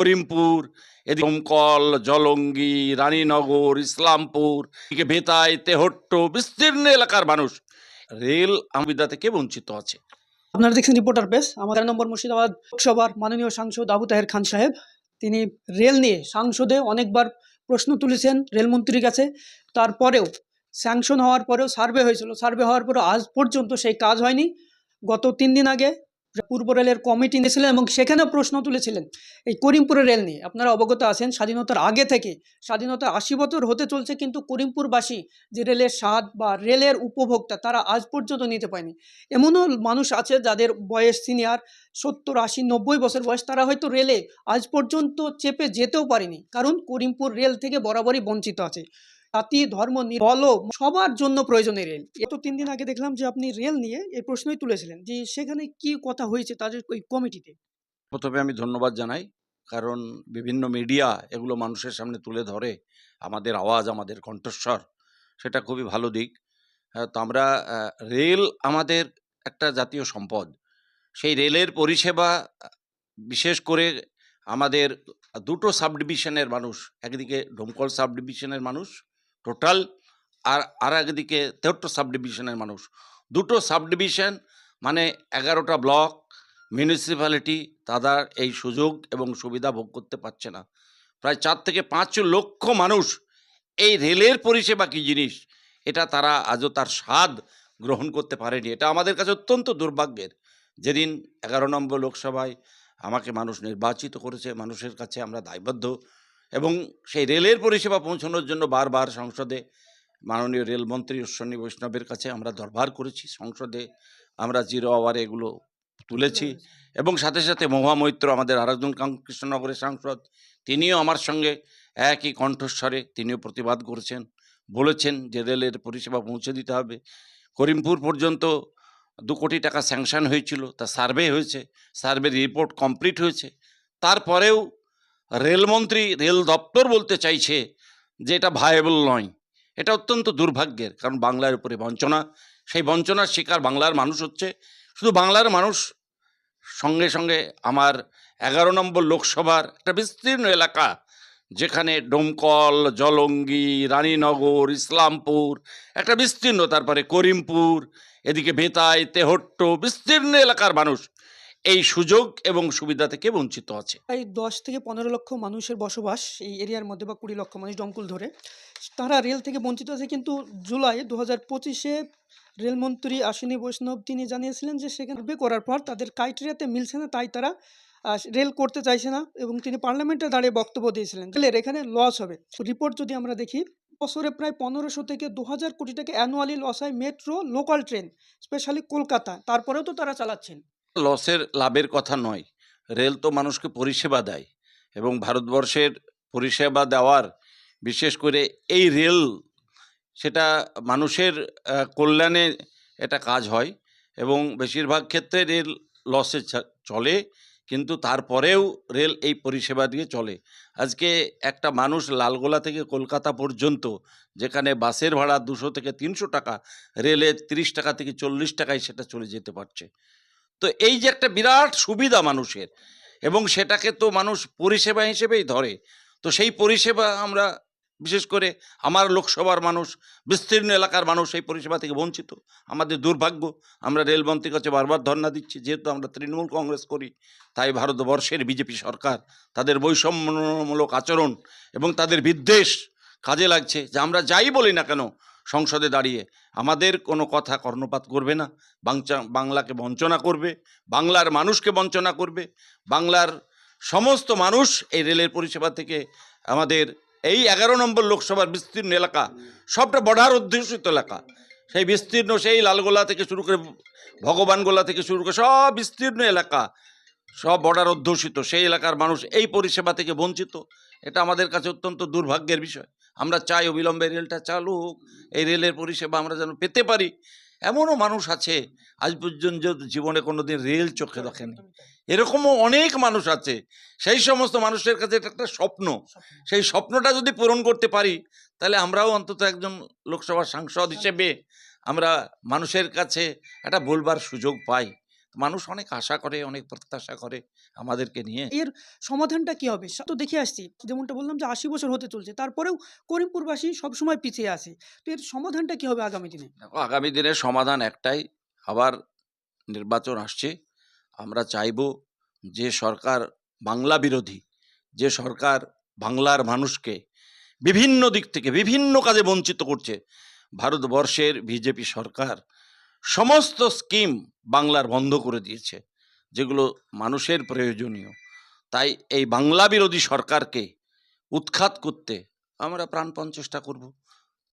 করিমপুর, এদিকে দমকল, জলঙ্গি, রানীনগর, ইসলামপুর, এদিকে বেতাই তেহট্ট, বিস্তীর্ণ এলাকার মানুষ। রেল সুবিধা থেকে বঞ্চিত আছে? আপনারা দেখছেন রিপোর্টার পেস আমাদের নম্বর মুর্শিদাবাদ লোকসভার মাননীয় সাংসদ আবু তাহের খান সাহেব। তিনি রেল নিয়ে সাংসদে অনেকবার প্রশ্ন তুলেছেন রেলমন্ত্রীর কাছে। তারপরেও স্যাংশন হওয়ার পরেও সার্ভে হয়েছিল। সার্ভে হওয়ার পরেও আজ পর্যন্ত সেই কাজ হয়নি। গত তিন দিন আগে পূর্ব রেলের কমিটি নিয়েছিলেন এবং সেখানেও প্রশ্ন তুলেছিলেন। এই করিমপুরের রেল নিয়ে আপনারা অবগত আছেন, স্বাধীনতার আগে থেকে, স্বাধীনতা আশি বছর হতে চলছে কিন্তু করিমপুরবাসী যে রেলের স্বাদ বা রেলের উপভোক্তা তারা আজ পর্যন্ত নিতে পায়নি এমনও মানুষ আছে যাদের বয়স সিনিয়র, সত্তর, আশি, নব্বই বছর বয়স, তারা হয়তো রেলে আজ পর্যন্ত চেপে যেতেও পারেনি। কারণ করিমপুর রেল থেকে বরাবরই বঞ্চিত আছে। জাতি ধর্ম বল, সবার জন্য প্রয়োজনীয় রেল। এত তিন দিন আগে দেখলাম যে আপনি রেল নিয়ে এই প্রশ্নই তুলেছিলেন যে সেখানে কি কথা হয়েছে তাদের ওই কমিটিতে। প্রথমে আমি ধন্যবাদ জানাই, কারণ বিভিন্ন মিডিয়া এগুলো মানুষের সামনে তুলে ধরে, আমাদের আওয়াজ, আমাদের কণ্ঠস্বর, সেটা খুবই ভালো দিক। তো আমরা রেল আমাদের একটা জাতীয় সম্পদ। সেই রেলের পরিষেবা, বিশেষ করে আমাদের দুটো সাব ডিভিশনের মানুষ, একদিকে ডোমকল সাব ডিভিশনের মানুষ টোটাল আর আর একদিকে তেহট্ট সাব ডিভিশনের মানুষ। দুটো সাব ডিভিশন মানে এগারোটা ব্লক, মিউনিসিপ্যালিটি তারা এই সুযোগ এবং সুবিধা ভোগ করতে পারছে না। প্রায় চার থেকে পাঁচ লক্ষ মানুষ এই রেলের পরিষেবা কী জিনিস? এটা তারা আজও তার স্বাদ গ্রহণ করতে পারেনি। এটা আমাদের কাছে অত্যন্ত দুর্ভাগ্যের। যেদিন এগারো নম্বর লোকসভায় আমাকে মানুষ নির্বাচিত করেছে, মানুষের কাছে আমরা দায়বদ্ধ। এবং সেই রেলের পরিষেবা পৌঁছানোর জন্য বারবার সংসদে মাননীয় রেলমন্ত্রী অশ্বনী বৈষ্ণবের কাছে আমরা দরবার করেছি। সংসদে আমরা জিরো আওয়ারে এগুলো তুলেছি এবং সাথে সাথে মহামৈত্র আমাদের আরেকজন কাং- কৃষ্ণনগরের সাংসদ তিনিও আমার সঙ্গে একই কণ্ঠস্বরে তিনিও প্রতিবাদ করেছেন। বলেছেন যে রেলের পরিষেবা পৌঁছে দিতে হবে। করিমপুর পর্যন্ত দু কোটি টাকা স্যাংশন হয়েছিল তা সার্ভে হয়েছে সার্ভের রিপোর্ট কমপ্লিট হয়েছে। তারপরেও রেলমন্ত্রী, রেল দপ্তর বলতে চাইছে যে এটা ভায়েবল নয়। এটা অত্যন্ত দুর্ভাগ্যের, কারণ বাংলার উপরে বঞ্চনা। সেই বঞ্চনার শিকার বাংলার মানুষ হচ্ছে, শুধু বাংলার মানুষ, সঙ্গে সঙ্গে আমার এগারো নম্বর লোকসভার একটা বিস্তীর্ণ এলাকা, যেখানে ডোমকল, জলঙ্গি, রানীনগর, ইসলামপুর, একটা বিস্তীর্ণ, তারপরে করিমপুর, এদিকে বেতাই তেহট্ট, বিস্তীর্ণ এলাকার মানুষ। এই সুযোগ এবং সুবিধা থেকে বঞ্চিত আছে। প্রায় দশ থেকে পনেরো লক্ষ মানুষের বসবাস এই এরিয়ার মধ্যে বা কুড়ি লক্ষ মানুষ ডমকুল ধরে, তারা রেল থেকে বঞ্চিত আছে কিন্তু জুলাই দু হাজার পঁচিশে রেলমন্ত্রী আশ্বিনী বৈষ্ণব তিনি জানিয়েছিলেন যে সেখানে করার পর তাদের ক্রাইটেরিয়াতে মিলছে না, তাই তারা রেল করতে চাইছে না এবং তিনি পার্লামেন্টে দাঁড়িয়ে বক্তব্য দিয়েছিলেন রেলের এখানে লস হবে। রিপোর্ট যদি আমরা দেখি, বছরে প্রায় পনেরোশো থেকে দু হাজার কোটি টাকা অ্যানুয়ালি লস হয় metro local train specially Kolkata, তারপরেও তো তারা চালাচ্ছেন। লসের লাভের কথা নয়। রেল তো মানুষকে পরিষেবা দেয় এবং ভারতবর্ষের পরিষেবা দেওয়ার, বিশেষ করে এই রেল, সেটা মানুষের কল্যাণে এটা কাজ হয় এবং বেশিরভাগ ক্ষেত্রে রেল লসে চলে কিন্তু তারপরেও রেল এই পরিষেবা দিয়ে চলে। আজকে একটা মানুষ লালগোলা থেকে কলকাতা পর্যন্ত, যেখানে বাসের ভাড়া দুশো থেকে তিনশো টাকা, রেলে তিরিশ টাকা থেকে চল্লিশ টাকায় সেটা চলে যেতে পারছে। তো এই যে একটা বিরাট সুবিধা মানুষের, এবং সেটাকে তো মানুষ পরিষেবা হিসেবেই ধরে, তো সেই পরিষেবা আমরা বিশেষ করে আমার লোকসভার মানুষ, বিস্তীর্ণ এলাকার মানুষ এই পরিষেবা থেকে বঞ্চিত। আমাদের দুর্ভাগ্য, আমরা রেলমন্ত্রীর কাছে বারবার ধর্ণা দিচ্ছি, যেহেতু আমরা তৃণমূল কংগ্রেস করি, তাই ভারতবর্ষের বিজেপি সরকার তাদের বৈষম্যমূলক আচরণ এবং তাদের বিদ্বেষ কাজে লাগছে। যে আমরা যাই বলি না কেন সংসদে দাঁড়িয়ে। আমাদের কোনো কথা কর্ণপাত করবে না। বাংলাকে বঞ্চনা করবে, বাংলার মানুষকে বঞ্চনা করবে, বাংলার সমস্ত মানুষ এই রেলের পরিষেবা থেকে আমাদের এই এগারো নম্বর লোকসভার বিস্তীর্ণ এলাকা, সবটা বর্ডার অধ্যুষিত এলাকা। সেই বিস্তীর্ণ সেই লালগোলা থেকে শুরু করে ভগবানগোলা থেকে শুরু করে সব বিস্তীর্ণ এলাকা, সব বর্ডার অধ্যুষিত। সেই এলাকার মানুষ এই পরিষেবা থেকে বঞ্চিত। এটা আমাদের কাছে অত্যন্ত দুর্ভাগ্যের বিষয়। আমরা চাই অবিলম্বে রেলটা চালু হোক এই রেলের পরিষেবা আমরা যেন পেতে পারি। এমনও মানুষ আছে আজ পর্যন্ত জীবনে কোনোদিন রেল চোখে দেখেনি। এরকমও অনেক মানুষ আছে সেই সমস্ত মানুষের কাছে এটা একটা স্বপ্ন। সেই স্বপ্নটা যদি পূরণ করতে পারি তাহলে আমরাও অন্তত একজন লোকসভার সাংসদ। হিসেবে আমরা মানুষের কাছে একটা বলবার সুযোগ পাই। মানুষ অনেক আশা করে অনেক প্রত্যাশা করে আমাদেরকে নিয়ে। এর সমাধানটা কি হবে? তো দেখে আসছি যেমনটা বললাম যে আশি বছর হতে চলছে তারপরেও করিমপুরবাসী সবসময় পিছিয়ে আছে। তো এর সমাধানটা কি হবে আগামী দিনে? দেখো আগামী দিনের সমাধান একটাই আবার নির্বাচন আসছে। আমরা চাইব যে সরকার বাংলা বিরোধী যে সরকার বাংলার মানুষকে বিভিন্ন দিক থেকে বিভিন্ন কাজে বঞ্চিত করছে ভারতবর্ষের বিজেপি সরকার সমস্ত স্কিম বাংলার বন্ধ করে দিয়েছে, যেগুলো মানুষের প্রয়োজনীয়। তাই এই বাংলা বিরোধী সরকারকে উৎখাত করতে আমরা প্রাণপণ চেষ্টা করব।